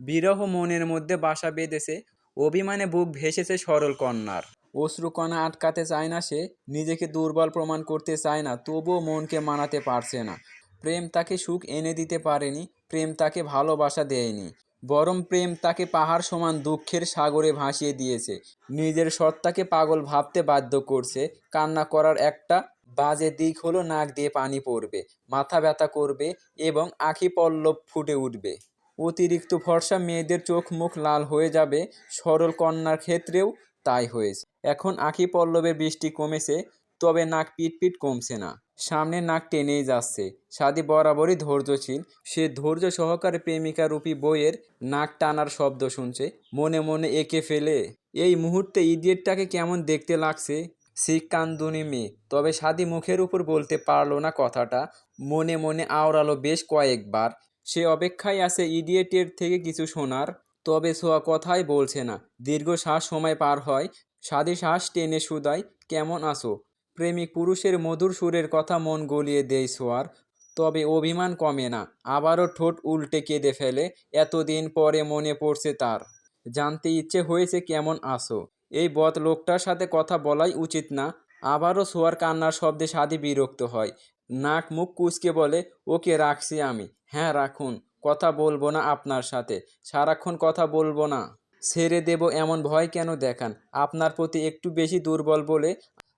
বিরহ মনের মধ্যে বাসা বেঁধেছে, অভিমানে বুক ভেসেছে সরল কন্যার। অশ্রুকণা আটকাতে চায় না সে, নিজেকে দুর্বল প্রমাণ করতে চায় না, তবুও মনকে মানাতে পারছে না। প্রেম তাকে সুখ এনে দিতে পারেনি, প্রেম তাকে ভালোবাসা দেয়নি। বরং প্রেম তাকে পাহাড় সমান দুঃখের সাগরে ভাসিয়ে দিয়েছে। নিজের সত্তাকে পাগল ভাবতে বাধ্য করছে, কান্না করার একটা বাজে দিক হলো নাক দিয়ে পানি পড়বে, মাথা ব্যথা করবে এবং আখি পল্লব ফুটে উঠবে। অতিরিক্ত ভরসা মেয়েদের চোখ মুখ লাল হয়ে যাবে, সরল কন্যার ক্ষেত্রেও তাই হয়েছে। এখন আখি পল্লবের বৃষ্টি কমেছে, তবে নাক পিটপিট কমছে না। সামনে নাক টেনেই যাচ্ছে। সাদি বরাবরই ধৈর্যশীল। সে ধৈর্য সহকারে প্রেমিকা রূপী বইয়ের নাক টানার শব্দ শুনছে। মনে মনে এঁকে ফেলে, এই মুহূর্তে ইডিয়েটটাকে কেমন দেখতে লাগছে? শিকান্দুনি মেয়ে। তবে সাদি মুখের উপর বলতে পারল না কথাটা। মনে মনে আওড়ালো বেশ কয়েকবার। সে অপেক্ষায় আছে ইডিয়েটের থেকে কিছু শোনার, তবে সোয়া কথাই বলছে না। দীর্ঘ শ্বাস সময় পার হয়, সাদি শ্বাস টেনে শুধায় কেমন আসো প্রেমিক পুরুষের মধুর সুরের কথা মন গলিয়ে দেয় সোয়ার, তবে অভিমান কমে না। আবারও ঠোঁট উল্টে কেঁদে ফেলে, এতদিন পরে মনে পড়ছে তার। জানতে ইচ্ছে হয়েছে কেমন আসো এই বদ লোকটার সাথে কথা বলাই উচিত না। আবারও সোয়ার কান্নার শব্দে সাদি বিরক্ত হয়। নাক মুখ কুচকে বলে, ওকে রাখছি আমি। হ্যাঁ রাখুন। কথা বলব না আপনার সাথে। সারাক্ষণ কথা বলব না। ছেড়ে দেব এমন ভয় কেন দেখান? আপনার প্রতি একটু বেশি দুর্বল বলে,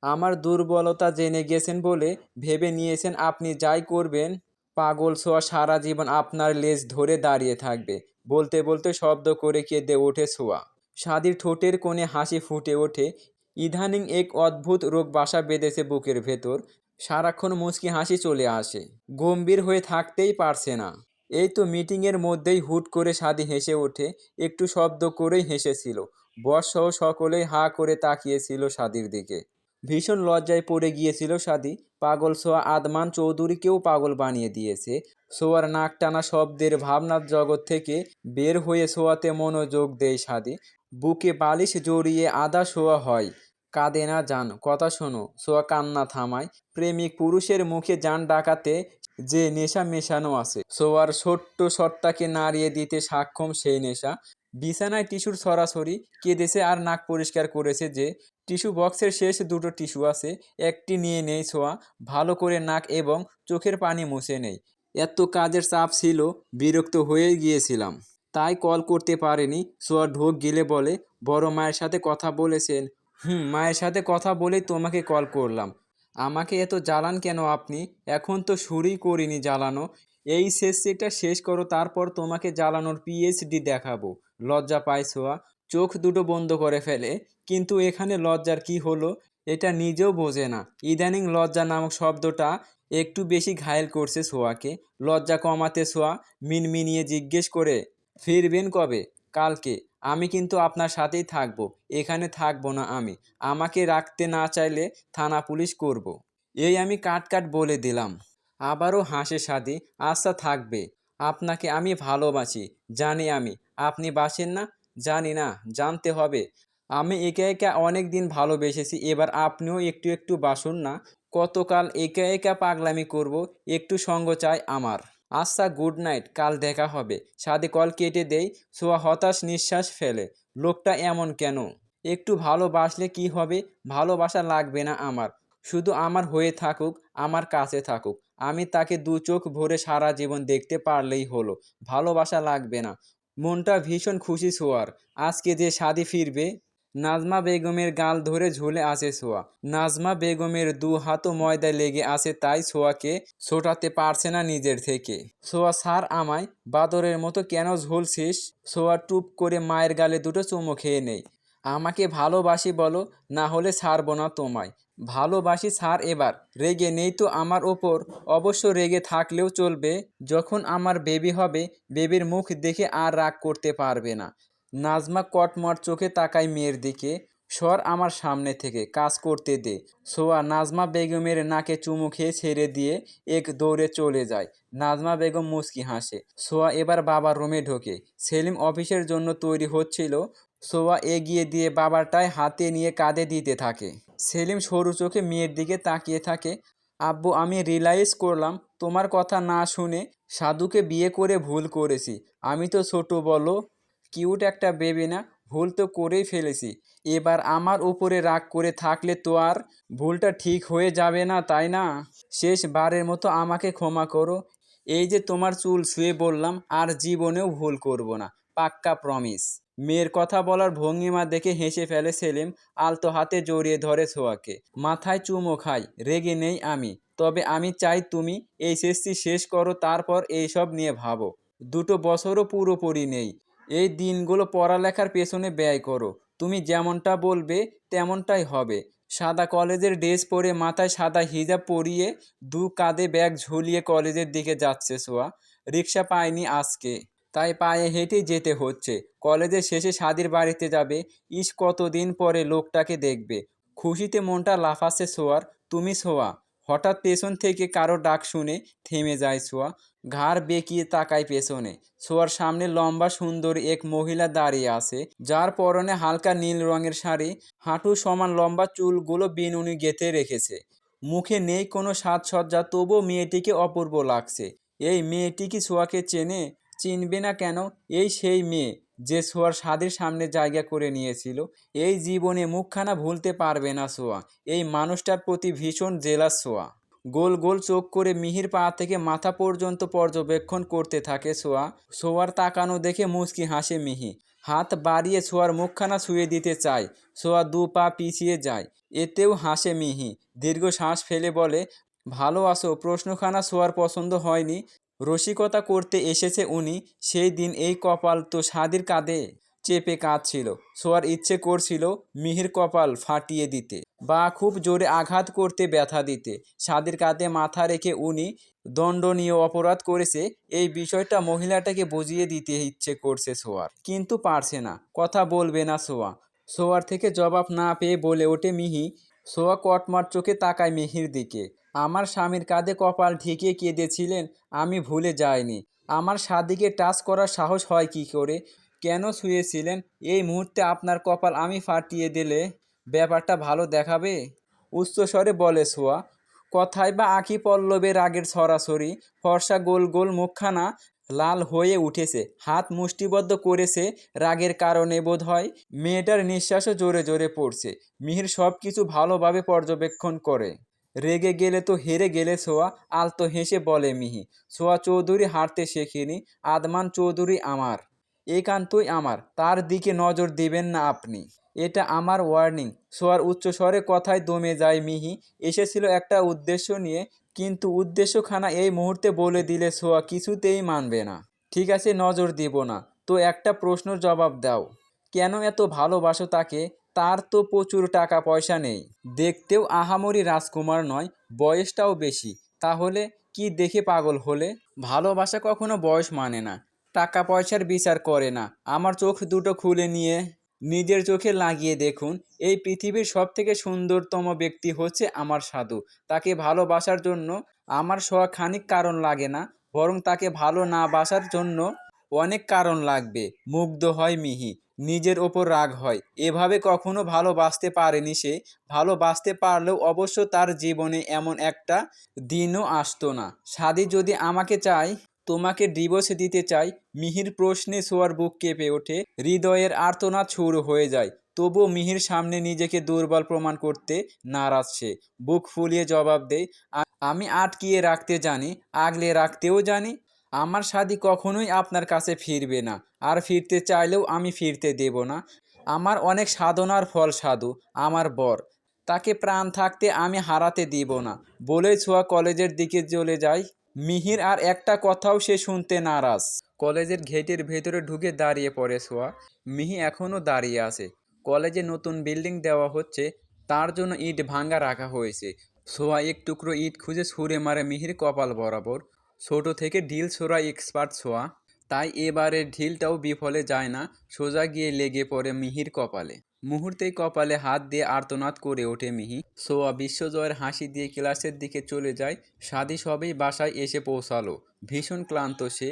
আমার দুর্বলতা জেনে গেছেন বলে ভেবে নিয়েছেন আপনি যাই করবেন। পাগল ছোঁয়া সারা জীবন আপনার লেজ ধরে দাঁড়িয়ে থাকবে। বলতে বলতে শব্দ করে কেঁদে ওঠে ছোঁয়া। সাদির ঠোঁটের কোণে হাসি ফুটে ওঠে। ইদানিং এক অদ্ভুত রোগ বাসা বেঁধেছে বুকের ভেতর। সারাক্ষণ মুচকি হাসি চলে আসে। গম্ভীর হয়ে থাকতেই পারছে না। এই তো মিটিংয়ের মধ্যেই হুট করে সাদি হেসে ওঠে, একটু শব্দ করেই হেসেছিল। বর্ষসহ সকলেই হা করে তাকিয়েছিল সাদির দিকে। ভীষণ লজ্জায় পড়ে গিয়েছিল সাদি। পাগল সোয়া আদমান চৌধুরীকেও পাগল বানিয়ে দিয়েছে। সোয়ার নাক টানা শব্দের ভাবনার জগৎ থেকে বের হয়ে সোয়াতে মনোযোগ দেয় সাদি। বুকে বালিশ জড়িয়ে আদা শোয়া হয়। কাঁদে না যান কথা শোনো, সোয়া কান্না থামায়। প্রেমিক পুরুষের মুখে যান ডাকাতে যে নেশা মেশানো আছে। সোয়ার ছোট্ট সত্তাকে নাড়িয়ে দিতে সাক্ষম সেই নেশা। বিছানায় টিস্যুর সরাসরি কেঁদেছে আর নাক পরিষ্কার করেছে যে, টিস্যু বক্সের শেষ দুটো টিস্যু আছে, একটি নিয়ে নেই ছোঁয়া ভালো করে নাক এবং চোখের পানি মুছে নেই। এত কাজের চাপ ছিল, বিরক্ত হয়ে গিয়েছিলাম। তাই কল করতে পারেনি। সোয়া ঢোক গিলে বলে, বড় মায়ের সাথে কথা বলেছেন হুম, মায়ের সাথে কথা বলেই তোমাকে কল করলাম। আমাকে এত জ্বালান কেন আপনি? এখন তো শুরুই করিনি জ্বালানো। এই শেষটা শেষ করো, তারপর তোমাকে জ্বালানোর পিএইচডি দেখাবো। লজ্জা পায় সোয়া চোখ দুটো বন্ধ করে ফেলে। কিন্তু এখানে লজ্জার কি হলো? এটা নিজেও বোঝে না। ইদানিং লজ্জা নামক শব্দটা একটু বেশি ঘায়েল করছে সোয়াকে। লজ্জা কমাতে সোয়া মিনমিনিয়ে জিজ্ঞেস করে, ফিরবেন কবে? কালকে? আমি কিন্তু আপনার সাথেই থাকব, এখানে থাকব না আমি। আমাকে রাখতে না চাইলে থানা পুলিশ করব। এই আমি কাট কাট বলে দিলাম। আবারও হাসে সাদি আশা থাকবে। আপনাকে আমি ভালোবাসি, জানি আমি। আপনি বাসেন না? জানি না, জানতে হবে। আমি একে একা অনেক দিন ভালোবেসেছি, এবার আপনিও একটু একটু বাসুন না। কতকাল একা একা পাগলামি করব, একটু সঙ্গ চাই আমার। আচ্ছা গুড নাইট, কাল দেখা হবে। সাদে কল কেটে দেই, সোয়া হতাশ নিঃশ্বাস ফেলে। লোকটা এমন কেন? একটু ভালোবাসলে কি হবে? ভালোবাসা লাগবে না আমার। শুধু আমার হয়ে থাকুক, আমার কাছে থাকুক। আমি তাকে দু চোখ ভরে সারা জীবন দেখতে পারলেই হলো। ভালোবাসা লাগবে না। মনটা ভীষণ খুশি সোয়ার। আজকে যে শাদি ফিরবে? নাজমা বেগমের গাল ধরে ঝুলে আছে সোয়া। নাজমা বেগমের দু হাতও ময়দায় লেগে আছে, তাই সোয়াকে ছোটাতে পারছে না নিজের থেকে। সোয়া সার আমায় বাদরের মতো কেন ঝুলছিস? সোয়া টুপ করে মায়ের গালে দুটো চুমো খেয়ে নেই আমাকে ভালোবাসি বলো, না হলে ছাড়বো না তোমায়। ভালোবাসি ছাড় এবার। রেগে নেই তো আমার ওপর। অবশ্য রেগে থাকলেও চলবে। যখন আমার বেবি হবে, বেবির মুখ দেখে আর রাগ করতে পারবে না। নাজমা কটমট চোখে তাকায় মেয়ের দিকে। সর আমার সামনে থেকে, কাজ করতে দে। সোয়া নাজমা বেগমের নাকে চুমু খেয়ে ছেড়ে দিয়ে এক দৌড়ে চলে যায়। নাজমা বেগম মুচকি হাসে। সোয়া এবার বাবার রুমে ঢোকে। সেলিম অফিসের জন্য তৈরি হচ্ছিল। সোয়া এগিয়ে দিয়ে বাবারটায় হাতে নিয়ে কাঁধে দিতে থাকে। সেলিম সরু চোখে মেয়ের দিকে তাকিয়ে থাকে। আব্বু, আমি রিয়েলাইজ করলাম। তোমার কথা না শুনে সাধুকে বিয়ে করে ভুল করেছি। আমি তো ছোট বলো। কিউট একটা বেবি না? ভুল তো করেই ফেলেছি। এবার আমার উপরে রাগ করে থাকলে তো আর ভুলটা ঠিক হয়ে যাবে না, তাই না? শেষবারের মতো আমাকে ক্ষমা করো। এই যে তোমার চুল শুয়ে বললাম, আর জীবনেও ভুল করব না, পাক্কা প্রমিস। মেয়ের কথা বলার ভঙ্গিমা দেখে হেসে ফেলে সেলিম, আলতো হাতে জড়িয়ে ধরে ছোঁয়াকে মাথায় চুমো খাই, রেগে নেই আমি। তবে আমি চাই তুমি এই শেষটি শেষ করো, তারপর এইসব নিয়ে ভাবো। দুটো বছরও পুরোপুরি নেই। এই দিনগুলো পড়ালেখার পেছনে ব্যয় করো। তুমি যেমনটা বলবে, তেমনটাই হবে। সাদা কলেজের ড্রেস পরে মাথায় সাদা হিজাব পরিয়ে দু কাঁধে ব্যাগ ঝুলিয়ে কলেজের দিকে যাচ্ছে সোয়া। রিক্সা পায়নি আজকে। তাই পায়ে হেঁটে যেতে হচ্ছে। কলেজের শেষে সাদির বাড়িতে যাবে। ইস, কতদিন পরে লোকটাকে দেখবে। খুশিতে মনটা লাফাচ্ছে সোয়ার। তুমি সোয়া হঠাৎ পেছন থেকে কারও ডাক শুনে থেমে যায় সোয়া ঘাড় বেঁকিয়ে তাকায় পেছনে। সোয়ার সামনে লম্বা সুন্দর এক মহিলা দাঁড়িয়ে আছে, যার পরনে হালকা নীল রঙের শাড়ি হাঁটু সমান লম্বা চুলগুলো বিনুনি গেঁথে রেখেছে। মুখে নেই কোনো সাজসজ্জা, তবুও মেয়েটিকে অপূর্ব লাগছে। এই মেয়েটি কি সোয়াকে চেনে? চিনবে না কেন? এই সেই মেয়ে। যে সোয়ার স্বাদের সামনে জায়গা করে নিয়েছিল, এই জীবনে মুখখানা ভুলতে পারবে না সোয়া। এই মানুষটার প্রতি ভীষণ জেলাস সোয়া। গোল গোল চোখ করে মিহির পা থেকে মাথা পর্যন্ত পর্যবেক্ষণ করতে থাকে সোয়া। সোয়ার তাকানো দেখে মুচকি হাসে মিহি। হাত বাড়িয়ে সোয়ার মুখখানা ছুঁয়ে দিতে চায়। সোয়া দু পা পিছিয়ে যায়। এতেও হাসে মিহি। দীর্ঘ শ্বাস ফেলে বলে, ভালো আসো প্রশ্নখানা সোয়ার পছন্দ হয়নি। রসিকতা করতে এসেছে উনি, সেই দিন এই কপাল তো সাদির কাঁধে চেপে কাঁদছিল। সোয়ার ইচ্ছে করছিল মিহির কপাল ফাটিয়ে দিতে, বা খুব জোরে আঘাত করতে ব্যথা দিতে। সাদির কাঁধে মাথা রেখে উনি দণ্ডনীয় অপরাধ করেছে, এই বিষয়টা মহিলাটাকে বুঝিয়ে দিতে ইচ্ছে করছে সোয়ার কিন্তু পারছে না, কথা বলবে না সোয়া সোয়ার থেকে জবাব না পেয়ে বলে ওঠে মিহি সোয়া কটমার চোখে তাকায় মিহির দিকে। আমার স্বামীর কাঁধে কপাল ঠেকিয়ে কেঁদেছিলেন, আমি ভুলে যাইনি। আমার স্বাদীকে টাচ করার সাহস হয় কি করে? কেন শুয়েছিলেন এই মুহূর্তে আপনার কপাল আমি ফাটিয়ে দিলে ব্যাপারটা ভালো দেখাবে? উচ্চস্বরে বলে, সোয়া। কথায় বা আঁকি পল্লবে রাগের সরাসরি, ফর্সা গোল গোল মুখখানা লাল হয়ে উঠেছে। হাত মুষ্টিবদ্ধ করেছে রাগের কারণে বোধ হয় মেয়েটার নিঃশ্বাসও জোরে জোরে পড়ছে। মিহির সব কিছু ভালোভাবে পর্যবেক্ষণ করে। রেগে গেলে তো হেরে গেলে সোয়া, আলতো হেসে বলে মিহি, সোয়া চৌধুরী হাঁটতে শেখেনি, আদমান চৌধুরী আমার, একান্তই আমার, তার দিকে নজর দিবেন না আপনি। এটা আমার ওয়ার্নিং সোয়ার উচ্চস্বরে কথায় দমে যায় মিহি, এসেছিল একটা উদ্দেশ্য নিয়ে, কিন্তু উদ্দেশ্যখানা এই মুহূর্তে বলে দিলে সোয়া কিছুতেই মানবে না। ঠিক আছে, নজর দিব না, তো একটা প্রশ্নের জবাব দাও। কেন এত ভালোবাসো তাকে? তার তো প্রচুর টাকা পয়সা নেই। দেখতেও আহামরি রাজকুমার নয়, বয়সটাও বেশি। তাহলে কি দেখে পাগল হলে? ভালোবাসা কখনো বয়স মানে না। টাকা পয়সার বিচার করে না। আমার চোখ দুটো খুলে নিয়ে নিজের চোখে লাগিয়ে দেখুন, এই পৃথিবীর সব থেকে সুন্দরতম ব্যক্তি হচ্ছে আমার সাধু। তাকে ভালোবাসার জন্য আমার খানিক কারণ লাগে না, বরং তাকে ভালো না বাসার জন্য অনেক কারণ লাগবে। মুগ্ধ হয় মিহি। নিজের ওপর রাগ হয়। এভাবে কখনো ভালোবাসতে পারেনি সে। ভালোবাসতে পারলেও অবশ্য তার জীবনে এমন একটা দিনও আসতো না। সাদি যদি আমাকে চায়, তোমাকে ডিভোর্স দিতে চাই মিহির প্রশ্নে সোয়ার বুক কেঁপে ওঠে। হৃদয়ের আর্তনাদ শুরু হয়ে যায়। তবুও মিহির সামনে নিজেকে দুর্বল প্রমাণ করতে নারাজ সে। বুক ফুলিয়ে জবাব দেয় আমি আটকিয়ে রাখতে জানি, আগলে রাখতেও জানি আমার সাদি কখনোই আপনার কাছে ফিরবে না, আর ফিরতে চাইলেও আমি ফিরতে দেব না। আমার অনেক সাধনার ফল সাধু, আমার বর। তাকে প্রাণ থাকতে আমি হারাতে দিব না। বলেই ছোঁয়া কলেজের দিকে চলে যায় মিহির আর একটা কথাও সে শুনতে নারাজ। কলেজের গেটের ভেতরে ঢুকে দাঁড়িয়ে পড়ে ছোয়া। মিহি এখনও দাঁড়িয়ে আছে। কলেজে নতুন বিল্ডিং দেওয়া হচ্ছে, তার জন্য ইট ভাঙ্গা রাখা হয়েছে। সোয়া এক টুকরো ইট খুঁজে ছুঁড়ে মারে মিহির কপাল বরাবর। ছোট থেকে ঢিল ছোড়া এক্সপার্ট সোয়া তাই এবারে ঢিলটাও বিফলে যায় না, সোজা গিয়ে লেগে পড়ে মিহির কপালে। মুহূর্তেই কপালে হাত দিয়ে আর্তনাদ করে ওঠে মিহি। সোয়া বিশ্বজয়ের হাসি দিয়ে ক্লাসের দিকে চলে যায় সাদি সবেই বাসায় এসে পৌঁছালো। ভীষণ ক্লান্ত সে,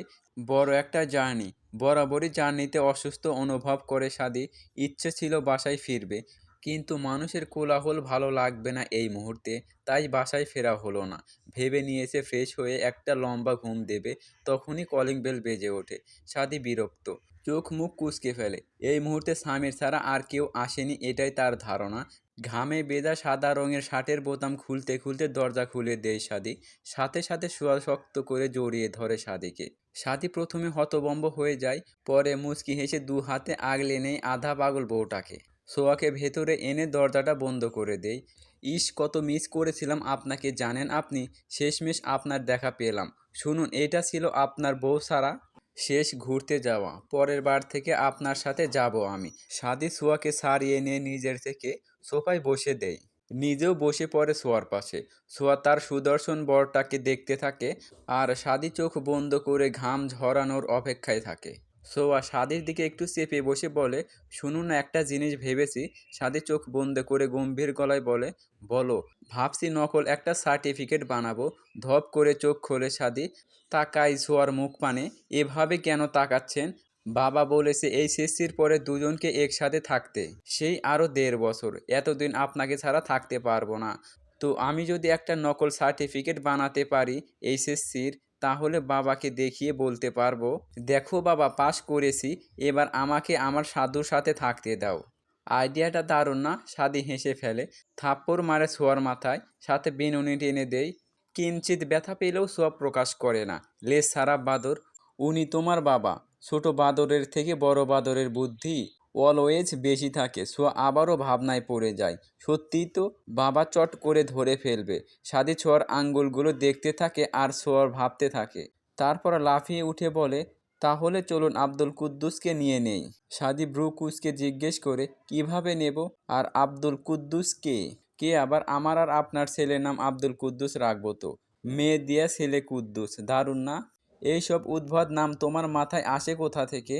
বড় একটা জার্নি। বরাবরই জার্নিতে অসুস্থ অনুভব করে সাদি ইচ্ছে ছিল বাসায় ফিরবে। কিন্তু মানুষের কোলাহল ভালো লাগবে না এই মুহূর্তে, তাই বাসায় ফেরা হলো না। ভেবে নিয়েছে ফ্রেশ হয়ে একটা লম্বা ঘুম দেবে, তখনই কলিং বেল বেজে ওঠে। সাদি বিরক্ত। চোখ মুখ কুচকে ফেলে। এই মুহূর্তে স্বামীর ছাড়া আর কেউ আসেনি, এটাই তার ধারণা। ঘামে বেদা সাদা রঙের শার্টের বোতাম খুলতে খুলতে দরজা খুলে দেয় সাদি। সাথে সাথে শোয়া শক্ত করে জড়িয়ে ধরে সাদিকে। সাদি প্রথমে হতবম্ব হয়ে যায়, পরে মুচকি হেসে দু হাতে আগলে নেই আধা পাগল বউটাকে। সোয়াকে ভেতরে এনে দরজাটা বন্ধ করে দেই। ইস কত মিস করেছিলাম আপনাকে, জানেন আপনি? শেষমেশ আপনার দেখা পেলাম। শুনুন, এটা ছিল আপনার বউ সারা? শেষ ঘুরতে যাওয়া। পরের বার থেকে আপনার সাথে যাব আমি। সাদি সোয়াকে সারিয়ে নিয়ে নিজের থেকে সোফায় বসে দেয় নিজেও বসে পড়ে সোয়ার পাশে। সোয়া তার সুদর্শন বরটাকে দেখতে থাকে আর সাদি চোখ বন্ধ করে ঘাম ঝরানোর অপেক্ষায় থাকে। সোয়া সাদির দিকে একটু চেপে বসে বলে, শুনুন না, একটা জিনিস ভেবেছি। সাদি চোখ বন্ধ করে গম্ভীর গলায় বলে, বলো, ভাবছি নকল একটা সার্টিফিকেট বানাবো। ধপ করে চোখ খোলে সাদি তাকাই সোয়ার মুখ পানে, এভাবে কেন তাকাচ্ছেন? বাবা বলেছে, এই শেষির পরে দুজনকে একসাথে থাকতে। সেই আরও দেড় বছর, এতদিন আপনাকে ছাড়া থাকতে পারব না। তো আমি যদি একটা নকল সার্টিফিকেট বানাতে পারি এইচএসসির তাহলে বাবাকে দেখিয়ে বলতে পারব, দেখো বাবা পাশ করেছি, এবার আমাকে আমার সাধুর সাথে থাকতে দাও। আইডিয়াটা দারুণ না? সাদি হেসে ফেলে। থাপ্পড় মারে সোয়ার মাথায়, সাথে বিনুনি টেনে দেয় কিঞ্চিত ব্যথা পেলেও সব প্রকাশ করে না। লেস সারা বাদর, উনি তোমার বাবা। ছোট বাদরের থেকে বড় বাদরের বুদ্ধি। অলওয়েজ বেশি থাকে, সো আবারও ভাবনায় পড়ে যায়। সত্যিই তো বাবা চট করে ধরে ফেলবে, সাদি ছোয়ার আঙ্গুলগুলো দেখতে থাকে আর সোয়ার ভাবতে থাকে। তারপর লাফিয়ে উঠে বলে, তাহলে চলুন আব্দুল কুদ্দুসকে নিয়ে নেই। সাদি ব্রু কুসকে জিজ্ঞেস করে, কীভাবে নেব? আর আব্দুল কুদ্দুস কে? কে আবার আমার আর আপনার ছেলের নাম আব্দুল কুদ্দুস রাখব তো? মেয়ে দিয়া ছেলে কুদ্দুস, দারুণ না? এইসব উদ্ভট নাম তোমার মাথায় আসে কোথা থেকে?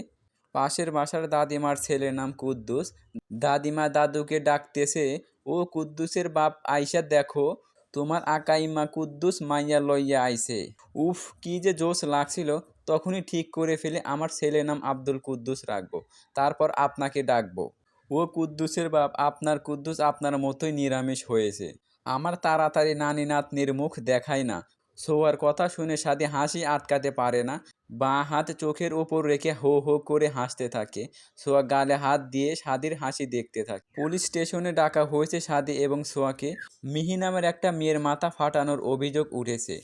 পাশের বাসার দাদিমার ছেলের নাম কুদ্দুস। দাদিমা দাদুকে ডাকতেছে, ও কুদ্দুসের বাপ, আইসা দেখো, তোমার আকাইমা কুদ্দুস মাইয়া লইয়া আইছে। উফ, কি যে জোশ লাগছিল। তখনই ঠিক করে ফেলে আমার ছেলের নাম আব্দুল কুদ্দুস রাখব, তারপর আপনাকে ডাকবো। ও কুদ্দুসের বাপ, আপনার কুদ্দুস আপনার মতোই নিরামিষ হয়েছে। আমার তাড়াতাড়ি নানি নাতনির মুখ দেখায় না। সোয়ার কথা শুনে সাদি হাসি আটকাতে পারে না। বাঁ হাত চোখের ওপর রেখে হো হো করে হাসতে থাকে। সোয়া গালে হাত দিয়ে সাদির হাসি দেখতে থাকে। পুলিশ স্টেশনে ডাকা হয়েছে সাদি এবং সোয়াকে। মিহি নামের একটা মেয়ের মাথা ফাটানোর অভিযোগ উঠেছে।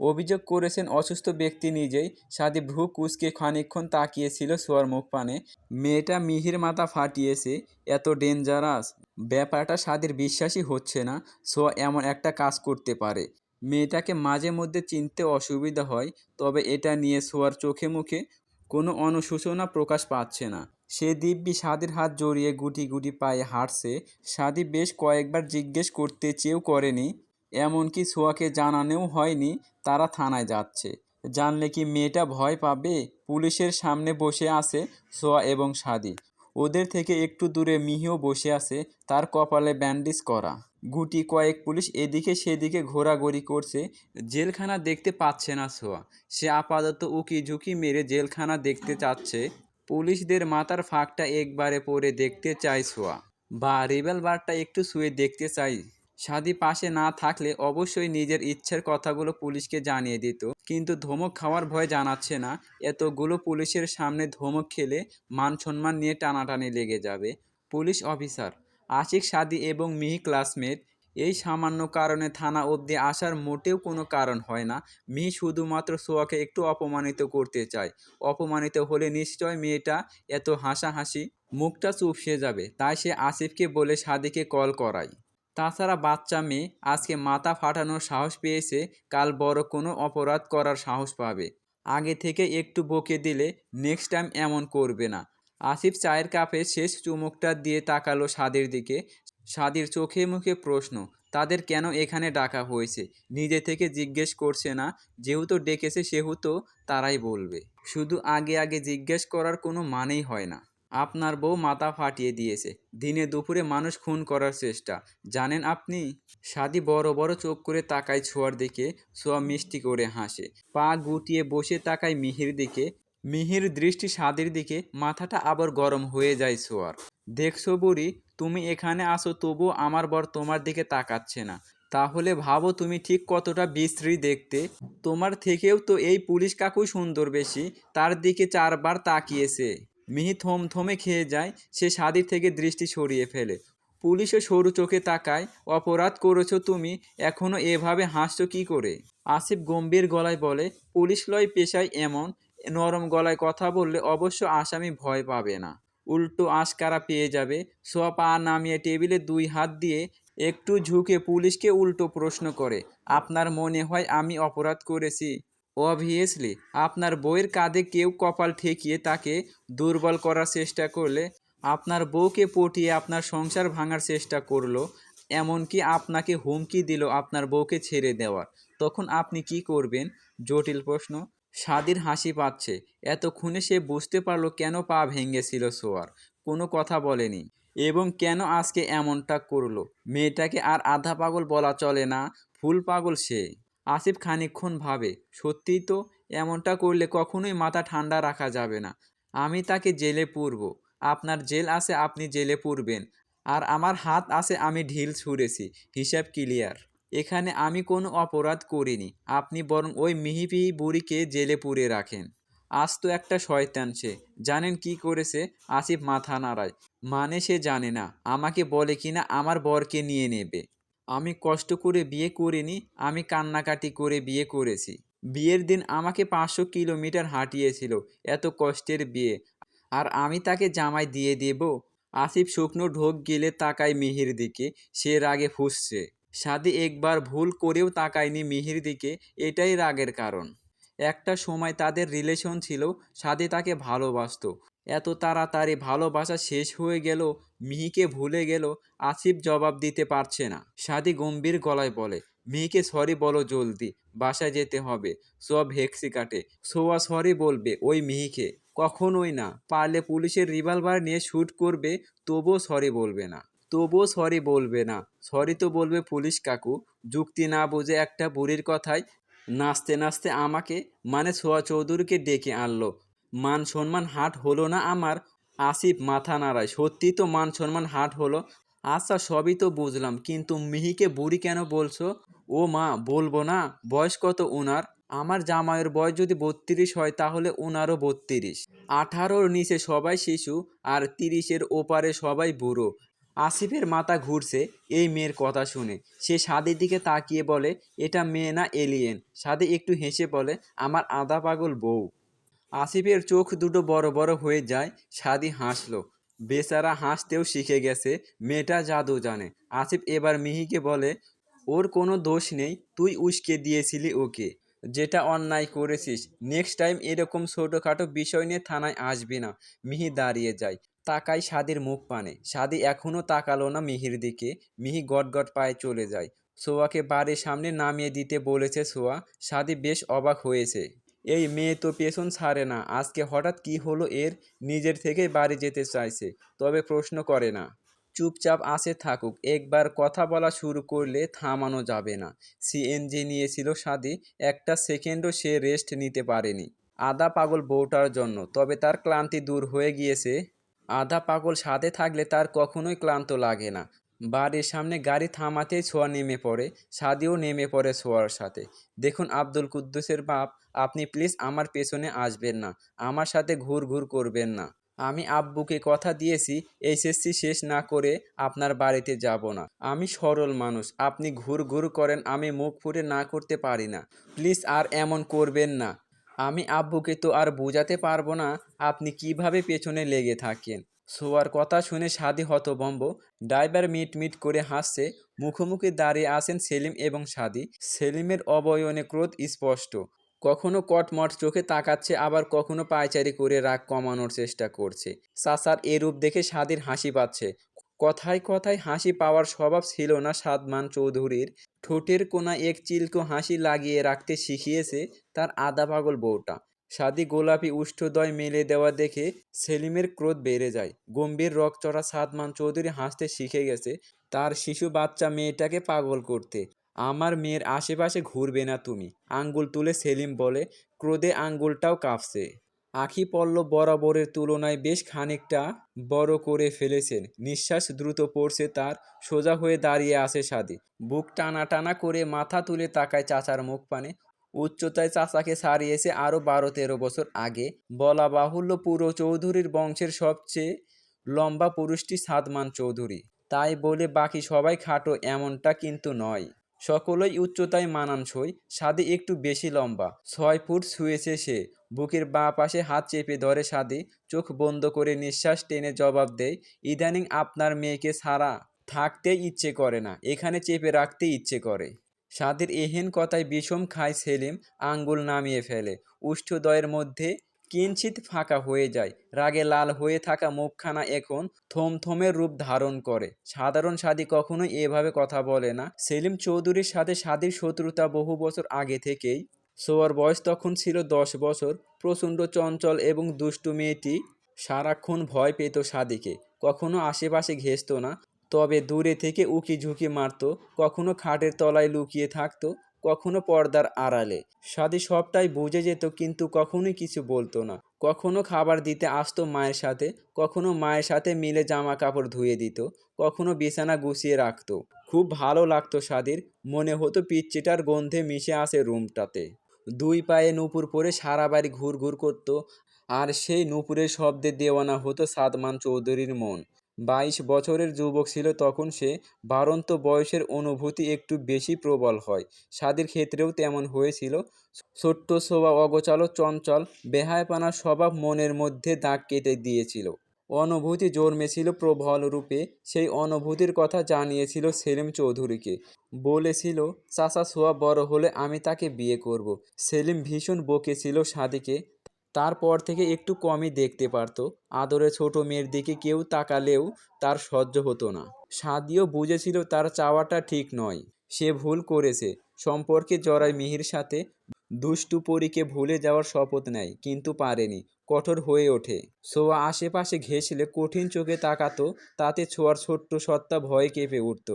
অভিযোগ করেছেন অসুস্থ ব্যক্তি নিজেই। সাদি ভ্রু কুচকে খানিকক্ষণ তাকিয়েছিল সোয়ার মুখ পানে। মেয়েটা মিহির মাথা ফাটিয়েছে, এত ডেঞ্জারাস। ব্যাপারটা সাদির বিশ্বাসই হচ্ছে না। সোয়া এমন একটা কাজ করতে পারে। মেয়েটাকে মাঝে মধ্যে চিনতে অসুবিধা হয়, তবে এটা নিয়ে সোয়ার চোখে মুখে কোনো অনুশোচনা প্রকাশ পাচ্ছে না। সে দিব্যি সাদির হাত জড়িয়ে গুটি গুটি পায়ে হাঁটছে। সাদি বেশ কয়েকবার জিজ্ঞেস করতে চেয়েও করেনি, এমনকি সোয়াকে জানানোও হয়নি তারা থানায় যাচ্ছে। জানলে কি মেয়েটা ভয় পাবে? পুলিশের সামনে বসে আছে সোয়া এবং সাদি ওদের থেকে একটু দূরে মিহিও বসে আছে, তার কপালে ব্যান্ডেজ করা। গুটি কয়েক পুলিশ এদিকে সেদিকে ঘোরাঘুরি করছে। জেলখানা দেখতে পাচ্ছে না সোয়া। সে আপাতত উকি ঝুঁকি মেরে জেলখানা দেখতে চাচ্ছে। পুলিশদের মাথার ফাঁকটা একবারে পরে দেখতে চাই সোয়া। বা রিবেল বারটা একটু শুয়ে দেখতে চাই। সাদি পাশে না থাকলে অবশ্যই নিজের ইচ্ছের কথাগুলো পুলিশকে জানিয়ে দিত। কিন্তু ধমক খাওয়ার ভয় জানাচ্ছে না। এতগুলো পুলিশের সামনে ধমক খেলে মান সম্মান নিয়ে টানাটানি লেগে যাবে। পুলিশ অফিসার আশিক সাদি এবং মিহি ক্লাসমেট। এই সামান্য কারণে থানা অবধি আসার মোটেও কোনো কারণ হয় না। মিহি শুধুমাত্র সোয়াকে একটু অপমানিত করতে চায়। অপমানিত হলে নিশ্চয় মেয়েটা এত হাসাহাসি, মুখটা চুপসে যাবে। তাই সে আসিফকে বলে সাদিকে কল করায় তাছাড়া বাচ্চা মেয়ে আজকে মাথা ফাটানোর সাহস পেয়েছে, কাল বড় কোনো অপরাধ করার সাহস পাবে। আগে থেকে একটু বকে দিলে নেক্সট টাইম এমন করবে না। আসিফ চায়ের কাপে শেষ চুমুকটা দিয়ে তাকালো সাদের দিকে। সাদির চোখে মুখে প্রশ্ন, তাদের কেন এখানে ডাকা হয়েছে? নিজে থেকে জিজ্ঞেস করছে না? যেহেতু ডেকেছে সেহেতু তারাই বলবে। শুধু আগে আগে জিজ্ঞেস করার কোনো মানেই হয় না। আপনার বউ মাথা ফাটিয়ে দিয়েছে। দিনে দুপুরে মানুষ খুন করার চেষ্টা। জানেন আপনি? সাদি বড় বড় চোখ করে তাকায় ছোঁয়ার দিকে। ছোঁয়া মিষ্টি করে হাসে। পা গুটিয়ে বসে তাকায় মিহির দিকে। মিহির দৃষ্টি সাদির দিকে, মাথাটা আবার গরম হয়ে যায় ছোঁয়ার দেখছ বুড়ি, তুমি এখানে আসো তবু আমার বর তোমার দিকে তাকাচ্ছে না। তাহলে ভাবো তুমি ঠিক কতটা বিশ্রী দেখতে। তোমার থেকেও তো এই পুলিশ কাকুই সুন্দর বেশি, তার দিকে চারবার তাকিয়েছে। মিহি থম থমে খেয়ে যায়, সে স্বাদীর থেকে দৃষ্টি সরিয়ে ফেলে। পুলিশও সরু চোখে তাকায়, অপরাধ করেছ তুমি, এখনও এভাবে হাসছো কি করে? আসিফ গম্ভীর গলায় বলে, পুলিশ লয় পেশায় এমন নরম গলায় কথা বললে অবশ্য আসামি ভয় পাবে না। উল্টো আশকারা পেয়ে যাবে। সোয়া পা নামিয়ে টেবিলে দুই হাত দিয়ে একটু ঝুঁকে পুলিশকে উল্টো প্রশ্ন করে, আপনার মনে হয় আমি অপরাধ করেছি? অবভিয়াসলি আপনার বইয়ের কাঁধে কেউ কপাল ঠেকিয়ে তাকে দুর্বল করার চেষ্টা করলে, আপনার বউকে পটিয়ে আপনার সংসার ভাঙার চেষ্টা করল, এমনকি আপনাকে হুমকি দিল আপনার বউকে ছেড়ে দেওয়ার। তখন আপনি কি করবেন? জটিল প্রশ্ন। স্বাদীর হাসি পাচ্ছে। এতক্ষণে সে বুঝতে পারল কেন পা ভেঙেছিল সোয়ার। কোনো কথা বলেনি এবং কেন আজকে এমনটা করল? মেয়েটাকে আর আধা পাগল বলা চলে না, ফুল পাগল সে। আসিফ খানিকক্ষণ ভাবে, সত্যিই তো এমনটা করলে কখনোই মাথা ঠান্ডা রাখা যাবে না। আমি তাকে জেলে পুরব। আপনার জেল আছে, আপনি জেলে পুরবেন। আর আমার হাত আছে, আমি ঢিল ছুঁড়েছি। হিসাব ক্লিয়ার। এখানে আমি কোনো অপরাধ করিনি, আপনি বরং ওই মিহিপিহি বুড়িকে জেলে পুরে রাখেন। আজ তো একটা শয়তান সে, জানেন কি করেছে? আসিফ মাথা নাড়ায়। মানে সে জানে না, আমাকে বলে কিনা আমার বরকে নিয়ে নেবে। আমি কষ্ট করে বিয়ে করিনি, আমি কান্নাকাটি করে বিয়ে করেছি। বিয়ের দিন আমাকে পাঁচশো কিলোমিটার হাঁটিয়েছিল, এত কষ্টের বিয়ে। আর আমি তাকে জামাই দিয়ে দেব। আসিফ শুকনো ঢোক গেলে তাকায় মিহির দিকে, সে রাগে ফুসছে। সাদি একবার ভুল করেও তাকায়নি মিহির দিকে, এটাই রাগের কারণ। একটা সময় তাদের রিলেশন ছিল, সাদি তাকে ভালোবাসত। এত তাড়াতাড়ি ভালোবাসা শেষ হয়ে গেল, মিহিকে ভুলে গেল, আসিফ জবাব দিতে পারছে না। সাদি গম্ভীর গলায় বলে, মিহিকে সরি বলো জলদি, বাসায় যেতে হবে, সব হেক্সি কাটে। সোয়া সরি বলবে ওই মিহিকে, কখনোই না, পারলে পুলিশের রিভলভার নিয়ে শ্যুট করবে, তবুও সরি বলবে না। তবুও সরি বলবে না। সরি তো বলবে পুলিশ কাকু। যুক্তি না বুঝে একটা বুড়ির কথায় নাচতে নাচতে আমাকে মানে সোয়া চৌধুরীকে ডেকে আনলো। মান সম্মান হাট হলো না আমার, আসিফ মাথা নাড়ায়। সত্যি তো মান সম্মান হাট হলো। আচ্ছা সবই তো বুঝলাম, কিন্তু মিহিকে বুড়ি কেন বলছো? ও মা, বলব না, বয়স কত ওনার আমার জামাইয়ের বয়স যদি বত্রিশ হয়, তাহলে ওনারও বত্রিশ। আঠারোর নিচে সবাই শিশু, আর তিরিশের ওপারে সবাই বুড়ো। আসিফের মাথা ঘুরছে এই মেয়ের কথা শুনে। সে সাদের দিকে তাকিয়ে বলে, এটা মেয়ে না এলিয়েন সাদে একটু হেসে বলে, আমার আদা পাগল বউ। আসিফের চোখ দুটো বড় বড় হয়ে যায়, সাদি হাসলো। বেচারা হাসতেও শিখে গেছে, মেয়েটা জাদু জানে। আসিফ এবার মিহিকে বলে, ওর কোনো দোষ নেই, তুই উস্কে দিয়েছিলি ওকে। যেটা অন্যায় করেছিস নেক্সট টাইম এরকম ছোটোখাটো বিষয় নিয়ে থানায় আসবি না। মিহি দাঁড়িয়ে যায়। তাকাই সাদির মুখ পানে। সাদি এখনও তাকালো না মিহির দিকে। মিহি গট গট পায়ে চলে যায়। সোয়াকে বাড়ির সামনে নামিয়ে দিতে বলেছে সোয়া। সাদি বেশ অবাক হয়েছে। এই মেয়ে তো পেছন ছাড়ে না। আজকে হঠাৎ কি হলো এর? নিজের থেকেই বাড়ি যেতে চাইছে। তবে প্রশ্ন করে না। চুপচাপ আসে থাকুক। একবার কথা বলা শুরু করলে থামানো যাবে না। সিএনজি নিয়েছিল সাদি। একটা সেকেন্ডও সে রেস্ট নিতে পারেনি। আদা পাগল বউটার জন্য। তবে তার ক্লান্তি দূর হয়ে গিয়েছে। আধা পাগল সাথে থাকলে তার কখনোই ক্লান্ত লাগে না। বাড়ির সামনে গাড়ি থামাতেই ছোঁয়া নেমে পড়ে সাদিও নেমে পড়ে ছোঁয়ার সাথে। দেখুন আব্দুল কুদ্দুসের বাপ, আপনি প্লিজ আমার পেছনে আসবেন না, আমার সাথে ঘুর ঘুর করবেন না। আমি আব্বুকে কথা দিয়েছি এইচএসসি শেষ না করে আপনার বাড়িতে যাব না। আমি সরল মানুষ, আপনি ঘুর ঘুর করেন, আমি মুখ ফুটে না করতে পারি না। প্লিজ আর এমন করবেন না। আমি আব্বুকে তো আর বোঝাতে পারব না আপনি কীভাবে পেছনে লেগে থাকেন। সোয়ার কথা শুনে সাদি হতবম্ব ড্রাইভার মিট মিট করে হাসছে। মুখোমুখি দাঁড়িয়ে আছেন সেলিম এবং সাদি। সেলিমের অবয়নে ক্রোধ স্পষ্ট। কখনো কটমট চোখে তাকাচ্ছে, আবার কখনো পায়চারি করে রাগ কমানোর চেষ্টা করছে। চাচার এরূপ দেখে সাদির হাসি পাচ্ছে। কথায় কথায় হাসি পাওয়ার স্বভাব ছিল না সাদমান চৌধুরীর। ঠোঁটের কোনা এক চিলকো হাসি লাগিয়ে রাখতে শিখিয়েছে তার আদা পাগল বউটা। সাদি গোলাপি উষ্ঠদয় মেলে দেওয়া দেখে সেলিমের ক্রোধ বেড়ে যায়। গম্ভীর রকচড়া সাদমান চৌধুরী হাসতে শিখে গেছে তার শিশু বাচ্চা মেয়েটাকে পাগল করতে। আমার মেয়ের আশেপাশে ঘুরবে না তুমি, আঙ্গুল তুলে সেলিম বলে, ক্রোধে আঙ্গুলটাও কাঁপছে। আখি পল্লব বরাবরের তুলনায় বেশ খানিকটা বড় করে ফেলেছেন। নিঃশ্বাস দ্রুত পড়ছে তার, সোজা হয়ে দাঁড়িয়ে আছে সাদি। বুক টানা টানা করে মাথা তুলে তাকায় চাচার মুখ পানে। উচ্চতায় চাচাকে ছাড়িয়েছে আরও বারো তেরো বছর আগে। বলা বাহুল্য পুরো চৌধুরীর বংশের সবচেয়ে লম্বা পুরুষটি সাদমান চৌধুরী। তাই বলে বাকি সবাই খাটো এমনটা কিন্তু নয়। সকলেই উচ্চতায় মানানসই, সাদি একটু বেশি লম্বা। ছয় ফুট শুয়েছে সে। বুকের বাঁ পাশে হাত চেপে ধরে সাদি, চোখ বন্ধ করে নিঃশ্বাস টেনে জবাব দেয়, ইদানিং আপনার মেয়েকে সারা থাকতে ইচ্ছে করে না, এখানে চেপে রাখতে ইচ্ছে করে। সাদির এহেন কথায় বিষম খায় সেলিম, আঙ্গুল নামিয়ে ফেলে। উষ্ঠদয়ের মধ্যে কিঞ্চিত ফাঁকা হয়ে যায়। রাগে লাল হয়ে থাকা মুখখানা এখন থমথমের রূপ ধারণ করে। সাধারণ সাদি কখনোই এভাবে কথা বলে না। সেলিম চৌধুরীর সাথে সাদির শত্রুতা বহু বছর আগে থেকেই। সোয়ার বয়স তখন ছিল দশ বছর। প্রচণ্ড চঞ্চল এবং দুষ্টু মেয়েটি সারাক্ষণ ভয় পেত সাদিকে কখনো আশেপাশে ঘেঁষত না, তবে দূরে থেকে উকি ঝুঁকি মারত। কখনো খাটের তলায় লুকিয়ে থাকতো। কখনো পর্দার আড়ালে। সাদি সবটাই বুঝে যেত, কিন্তু কখনোই কিছু বলতো না। কখনো খাবার দিতে আসতো মায়ের সাথে, কখনো মায়ের সাথে মিলে জামা কাপড় ধুয়ে দিত, কখনো বিছানা গুছিয়ে রাখতো। খুব ভালো লাগতো সাদির মনে হতো পিচ্চিটার গন্ধে মিশে আসে রুমটাতে। দুই পায়ে নুপুর পরে সারা বাড়ি ঘুর ঘুর করতো, আর সেই নুপুরের শব্দে দেওয়ানা হতো সাদমান চৌধুরীর মন। বাইশ বছরের যুবক ছিল তখন সে, বারন্ত বয়সের অনুভূতি একটু বেশি প্রবল হয়। স্বাদের ক্ষেত্রেও তেমন হয়েছিল। ছোট্ট শোভা অগোচালো চঞ্চল বেহায়পানার স্বভাব মনের মধ্যে দাগ কেটে দিয়েছিল। অনুভূতি জন্মেছিল প্রবল রূপে, সেই অনুভূতির কথা জানিয়েছিল সেলিম চৌধুরীকে। বলেছিল, চাচা সোয়া বড় হলে আমি তাকে বিয়ে করব। সেলিম ভীষণ বকেছিল সাদিকে তারপর থেকে একটু কমই দেখতে পারতো। আদরে ছোট মেয়ের দিকে কেউ তাকালেও তার সহ্য হতো না। সাদিও বুঝেছিল তার চাওয়াটা ঠিক নয়। সে ভুল করেছে। সম্পর্কে জড়ায় মিহির সাথে দুষ্টু পরীকে ভুলে যাওয়ার শপথ নেয়, কিন্তু পারেনি। কঠোর হয়ে ওঠে। সোয়া আশেপাশে ঘেঁষলে কঠিন চোখে তাকাতো, তাতে ছোঁয়ার ছোট্ট সত্তা ভয়ে কেঁপে উঠত।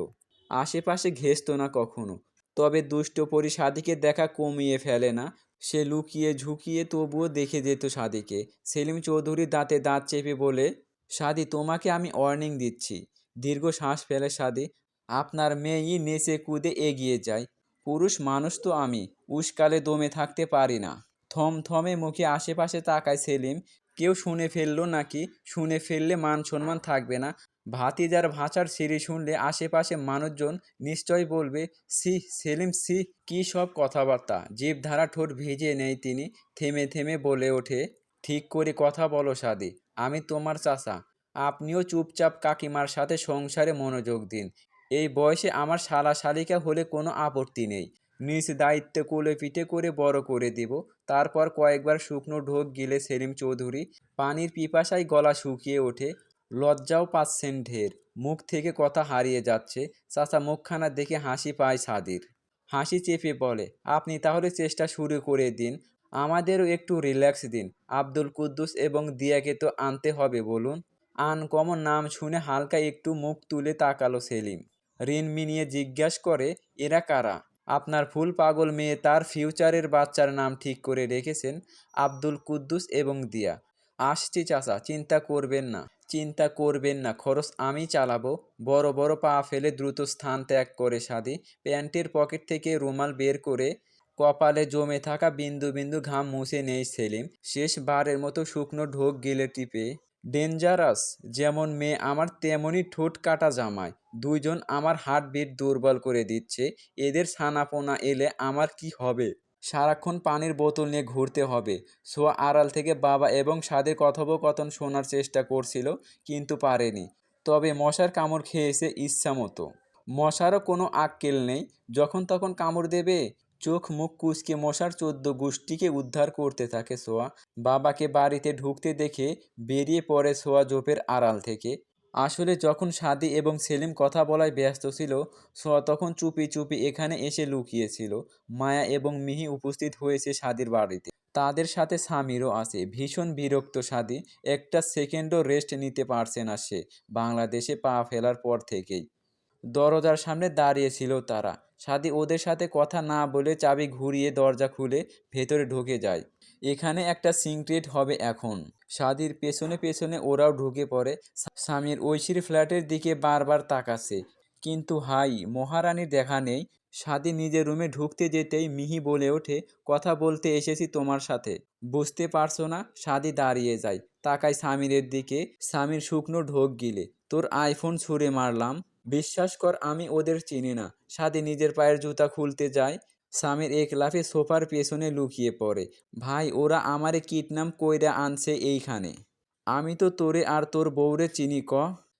আশেপাশে ঘেঁষত না কখনো। তবে দুষ্ট পরি সাদিকে দেখা কমিয়ে ফেলে না সে লুকিয়ে ঝুঁকিয়ে তবুও দেখে যেত সাদিকে। সেলিম চৌধুরী দাঁতে দাঁত চেপে বলে, সাদি, তোমাকে আমি ওয়ার্নিং দিচ্ছি। দীর্ঘ শ্বাস ফেলে সাদি, আপনার মেয়েই নেচে কুদে এগিয়ে যায়। পুরুষ মানুষ তো আমি, উস্কালে দমে থাকতে পারি না। থমথমে মুখে আশেপাশে তাকায় সেলিম, কেউ শুনে ফেলল নাকি? শুনে ফেললে মান সম্মান থাকবে না। ভাতিজার ভাষার সিঁড়ি শুনলে আশেপাশে মানুষজন নিশ্চয় বলবে সি সেলিম সি কী সব কথাবার্তা? জীবধারা ঠোঁট ভিজিয়ে নেই তিনি, থেমে থেমে বলে ওঠে, ঠিক করে কথা বলো সাদি, আমি তোমার চাচা। আপনিও চুপচাপ কাকিমার সাথে সংসারে মনোযোগ দিন। এই বয়সে আমার শালা শালিকা হলে কোনো আপত্তি নেই। নিজ দায়িত্বে কোলে পিঠে করে বড় করে দিব। তারপর কয়েকবার শুকনো ঢোক গিলে সেলিম চৌধুরী পানির পিপাসায় গলা শুকিয়ে ওঠে। লজ্জাও পাচ্ছেন ঢের। মুখ থেকে কথা হারিয়ে যাচ্ছে। চাচা মুখখানা দেখে হাসি পায় সাদির। হাসি চেপে বলে, আপনি তাহলে চেষ্টা শুরু করে দিন। আমাদেরও একটু রিল্যাক্স দিন। আব্দুল কুদ্দুস এবং দিয়াকে তো আনতে হবে বলুন। আনকমন নাম শুনে হালকা একটু মুখ তুলে তাকালো সেলিম। ঋণ মিনিয়ে জিজ্ঞাসা করে, এরা কারা? আপনার ফুল পাগল মেয়ে, তার ফিউচারের বাচ্চার নাম ঠিক করে রেখেছেন আব্দুল কুদ্দুস এবং দিয়া। আসছি চাচা, চিন্তা করবেন না। চিন্তা করবেন না, খরচ আমি চালাবো। বড় বড় পা ফেলে দ্রুত স্থান ত্যাগ করে সাদি প্যান্টের পকেট থেকে রুমাল বের করে কপালে জমে থাকা বিন্দু বিন্দু ঘাম মুছে নেই সেলিম। শেষবারের মতো শুকনো ঢোক গিলে টিপে, ডেঞ্জারাস, যেমন মেয়ে আমার তেমনই ঠোঁট কাটা জামায় দুইজন আমার হার্টবিট দুর্বল করে দিচ্ছে। এদের ছানাপোনা এলে আমার কি হবে? সারাক্ষণ পানির বোতল নিয়ে ঘুরতে হবে। সোয়া আড়াল থেকে বাবা এবং স্বাদের কথোপকথন শোনার চেষ্টা করছিল, কিন্তু পারেনি। তবে মশার কামড় খেয়েছে ইচ্ছা মতো। মশারও কোনো আক্কেল নেই। যখন তখন কামড় দেবে, চোখ মুখ কুচকে মশার চোদ্দ গোষ্ঠীকে উদ্ধার করতে থাকে সোয়া। বাবাকে বাড়িতে ঢুকতে দেখে বেরিয়ে পড়ে সোয়া জোপের আড়াল থেকে। আসলে যখন সাদি এবং সেলিম কথা বলায় ব্যস্ত ছিল তখন চুপি চুপি এখানে এসে লুকিয়েছিল। মায়া এবং মিহি উপস্থিত হয়েছে সাদির বাড়িতে। তাদের সাথে স্বামীরও আছে। ভীষণ বিরক্ত সাদি। একটা সেকেন্ডও রেস্ট নিতে পারছে না সে। বাংলাদেশে পা ফেলার পর থেকেই। দরজার সামনে দাঁড়িয়েছিল তারা। সাদি ওদের সাথে কথা না বলে চাবি ঘুরিয়ে দরজা খুলে ভেতরে ঢুকে যায়। এখানে একটা সিক্রেট হবে এখন। সাদির পেছনে পেছনে ওরাও ঢুকে পড়ে। স্বামীর ঐশীর ফ্ল্যাটের দিকে বারবার তাকাচ্ছে। কিন্তু হাই, মহারানীর দেখা নেই। সাদি নিজের রুমে ঢুকতে যেতেই মিহি বলে ওঠে, কথা বলতে এসেছি তোমার সাথে। বুঝতে পারছ না? সাদি দাঁড়িয়ে যায়। তাকায় স্বামীরের দিকে। স্বামীর শুকনো ঢোক গিলে, তোর আইফোন ছুঁড়ে মারলাম। বিশ্বাস কর, আমি ওদের চিনি না। সাদি নিজের পায়ের জুতা খুলতে যায়। স্বামীর এক লাফে সোফার পেছনে লুকিয়ে পড়ে। ভাই, ওরা আমারে কিডন্যাপ কইরা আনছে এইখানে। আমি তো তোরে আর তোর বউরে চিনি, ক?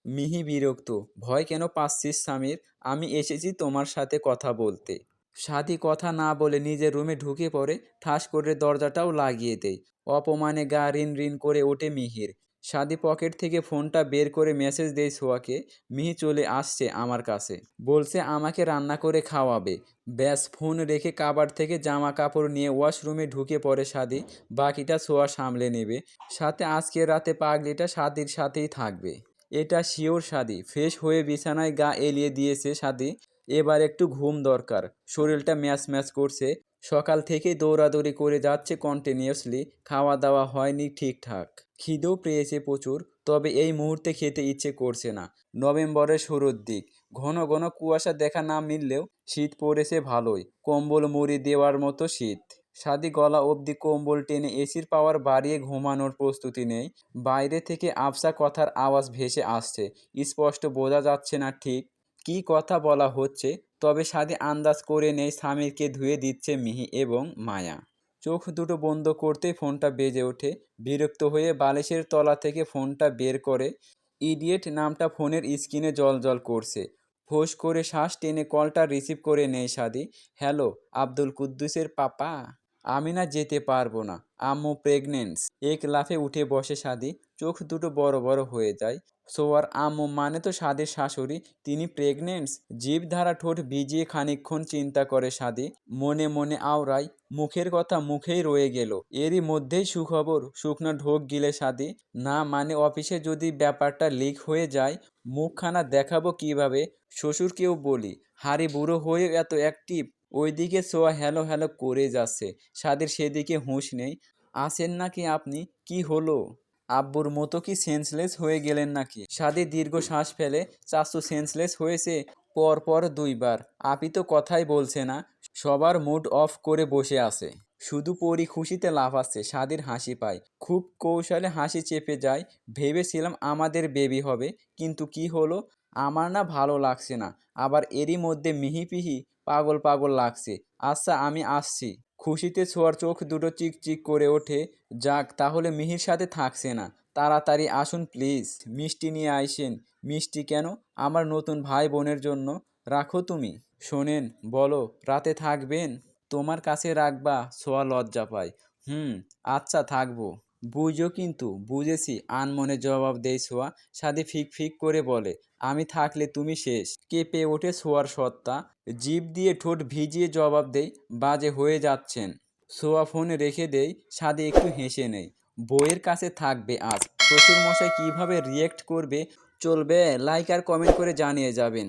মিহি বিরক্ত। ভয় কেন পাচ্ছিস স্বামীর? আমি এসেছি তোমার সাথে কথা বলতে। সাদি কথা না বলে নিজের রুমে ঢুকে পড়ে। ঠাস করে দরজাটাও লাগিয়ে দেয়। অপমানে গা রিন রিন করে ওঠে মিহির। সাদি পকেট থেকে ফোনটা বের করে মেসেজ দেয় সোয়াকে, মিহি চলে আসছে আমার কাছে। বলছে, আমাকে রান্না করে খাওয়াবে। ব্যাস, ফোন রেখে কাবার থেকে জামা কাপড় নিয়ে ওয়াশরুমে ঢুকে পড়ে সাদি, বাকিটা সোয়া সামলে নেবে। সাথে আজকে রাতে পাগলিটা সাদির সাথেই থাকবে। এটা শিওর সাদি, ফ্রেশ হয়ে বিছানায় গা এলিয়ে দিয়েছে সাদি। এবার একটু ঘুম দরকার, শরীরটা ম্যাচ ম্যাচ করছে। সকাল থেকে দৌড়াদৌড়ি করে যাচ্ছে কন্টিনিউয়াসলি, খাওয়া দাওয়া হয়নি ঠিকঠাক। খিদেও পেয়েছে প্রচুর, তবে এই মুহূর্তে খেতে ইচ্ছে করছে না। নভেম্বরের শুরুর দিক। ঘন ঘন কুয়াশা দেখা না মিললেও শীত পড়েছে ভালোই। কম্বল মুড়ি দেওয়ার মতো শীত। সাদি গলা অবধি কম্বল টেনে এসির পাওয়ার বাড়িয়ে ঘুমানোর প্রস্তুতি নেই। বাইরে থেকে আফসা কথার আওয়াজ ভেসে আসছে। স্পষ্ট বোঝা যাচ্ছে না ঠিক কী কথা বলা হচ্ছে, তবে সাদি আন্দাজ করে নেই স্বামীরকে ধুয়ে দিচ্ছে মিহি এবং মায়া। চোখ দুটো বন্ধ করতেই ফোনটা বেজে ওঠে। বিরক্ত হয়ে বালিশের তলা থেকে ফোনটা বের করে, ইডিয়েট নামটা ফোনের স্ক্রিনে জল জল করছে। ফোঁস করে শ্বাস টেনে কলটা রিসিভ করে নেয় সাদি। হ্যালো, আব্দুল কুদ্দুসের পাপা? আমি না যেতে পারব না, আম্মু প্রেগনেন্স এক লাফে উঠে বসে সাদি। চোখ দুটো বড় বড় হয়ে যায়। সোয়ার আম্মু মানে তো সাদের শাশুড়ি। তিনি প্রেগনেন্স জিভ ধারা ঠোঁট ভিজিয়ে খানিকক্ষণ চিন্তা করে সাদি। মনে মনে আওড়ায়, মুখের কথা মুখেই রয়ে গেল। এরই মধ্যেই সুখবর, শুকনো ঢোক গিলে সাদি। না মানে অফিসে যদি ব্যাপারটা লিক হয়ে যায়, মুখখানা দেখাবো কীভাবে? শ্বশুরকেও বলি, হাড়ি বুড়ো হয়ে এত অ্যাক্টিভ ওইদিকে সোয়া হ্যালো হ্যালো করে যাচ্ছে। সাদের সেদিকে হুঁশ নেই। আসেন নাকি আপনি? কি হলো? আব্বুর মতো কি সেন্সলেস হয়ে গেলেন নাকি? সাদি দীর্ঘ শ্বাস ফেলে, চাচু সেন্সলেস হয়েছে? পর পর দুইবার। আপি তো কথাই বলছে না, সবার মুড অফ করে বসে আছে। শুধু পরি খুশিতে লাফাচ্ছে, সাদির হাসি পায়। খুব কৌশলে হাসি চেপে যায়, ভেবেছিলাম আমাদের বেবি হবে, কিন্তু কি হলো? আমার না ভালো লাগছে না, আবার এরই মধ্যে মিহিপিহি পাগল পাগল লাগছে। আচ্ছা আমি আসছি। খুশিতে ছোঁয়ার চোখ দুটো চিকচিক করে ওঠে। যাক, তাহলে মিহির সাথে থাকছে না। তাড়াতাড়ি আসুন, প্লিজ। মিষ্টি নিয়ে আইসেন। মিষ্টি কেন? আমার নতুন ভাই বোনের জন্য। রাখো তুমি। শোনেন, বলো, রাতে থাকবেন? তোমার কাছে রাখবা, ছোয়া লজ্জা পায়। হুম আচ্ছা থাকব। বুঝো কিন্তু, বুঝেছি। আনমনে জবাব দেয় সোয়া। সাদি ফিক ফিক করে বলে, আমি থাকলে তুমি শেষ। কেঁপে ওঠে সোয়ার সত্তা। জিভ দিয়ে ঠোঁট ভিজিয়ে জবাব দেয়, বাজে হয়ে যাচ্ছেন। সোয়া ফোন রেখে দেই সাদে একটু হেসে নেই বইয়ের কাছে থাকবে আজ। শ্বশুরমশাই কীভাবে রিয়েক্ট করবে? চলবে? লাইক আর কমেন্ট করে জানিয়ে যাবেন।